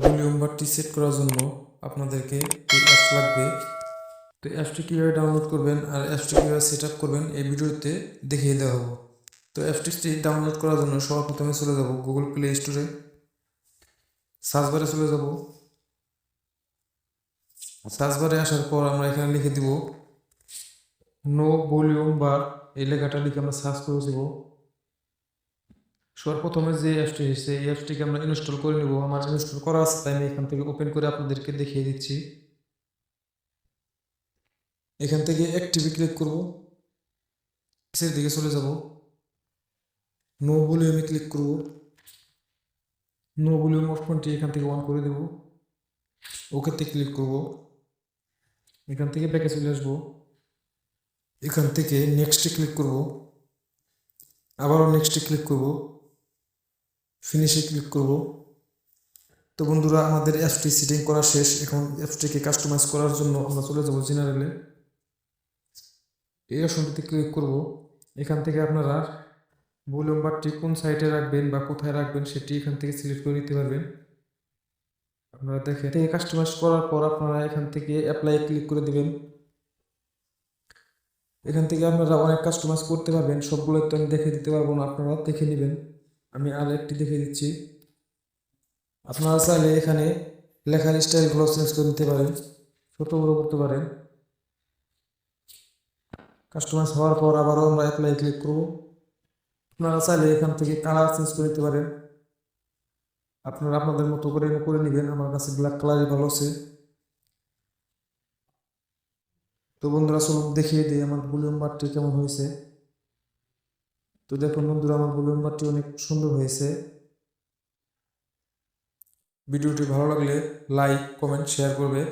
Volume বারটি set করার জন্য আপনাদেরকে এই অ্যাপস লাগবে। তো অ্যাপসটি কীভাবে ডাউনলোড করবেন আর অ্যাপসটি কীভাবে সেট আপ করবেন এই ভিডিওতে দেখিয়ে দেওয়া হব। তো অ্যাপসটি ডাউনলোড করার জন্য সবার প্রথমে চলে যাব গুগল প্লে স্টোরে সার্চ বারে চলে যাব। সার্চ বারে আসার পর আমরা এখানে লিখে দিব নো ভলিউম বার এই লেখাটা লিখে আমরা সার্চ করে দেব। সর্বপ্রথমে যে অ্যাপসটি এসেছে, এই অ্যাপসটিকে আমরা ইনস্টল করে নেব। আমার ইনস্টল করা আছে, তাই আমি এখান থেকে ওপেন করে আপনাদেরকে দেখিয়ে দিচ্ছি। এখান থেকে অ্যাক্টিভে ক্লিক করব। নিচের দিকে চলে যাব। নো বলে আমি ক্লিক করব। নো ভলিউম অপশনটি এখান থেকে অন করে দেব। ওকেতে ক্লিক করব। এখান থেকে ব্যাকে চলে আসব। এখান থেকে নেক্সটে ক্লিক করব। আবারও নেক্সটে ক্লিক করব। ফিনিশে ক্লিক করব। তো বন্ধুরা, আমাদের অ্যাপটি সেটিং করা শেষ। এখন অ্যাপসটিকে কাস্টমাইজ করার জন্য আমরা চলে যাব জেনারেলে এই অপশনটিতে ক্লিক করব। এখান থেকে আপনারা ভলিউম বারটি কোন সাইডে রাখবেন বা কোথায় রাখবেন সেটি এখান থেকে সিলেক্ট করে নিতে পারবেন। আপনারা দেখেন থেকে কাস্টমাইজ করার পর আপনারা এখান থেকে অ্যাপ্লাই ক্লিক করে দেবেন। এখান থেকে আপনারা অনেক কাস্টমাইজ করতে পারবেন। সবগুলো তো আমি দেখে দিতে পারব না আপনারা দেখে নেবেন। আমি আর একটি দেখে দিচ্ছি। আপনারা চাইলে এখানে লেখার স্টাইলগুলো চেঞ্জ করে নিতে পারেন, ছোট বড় করতে পারেন। কাস্টমাইজ হওয়ার পর আবারও আমরা অ্যাপ্লাই ক্লিক করব। আপনারা চাইলে এখান থেকে কালার চেঞ্জ করে নিতে পারেন। আপনারা আপনাদের মতো করে করে নেবেন, আমার কাছে ব্ল্যাক কালারই ভালো আছে। তো বন্ধুরা, চলুন দেখিয়ে দিই আমার ভলিউম বারটি কেমন হয়েছে। তো দেখুন বন্ধুরা, আমার ভলিউম বারটি অনেক সুন্দর হয়েছে। ভিডিওটি ভালো লাগলে লাইক, কমেন্ট, শেয়ার করবে।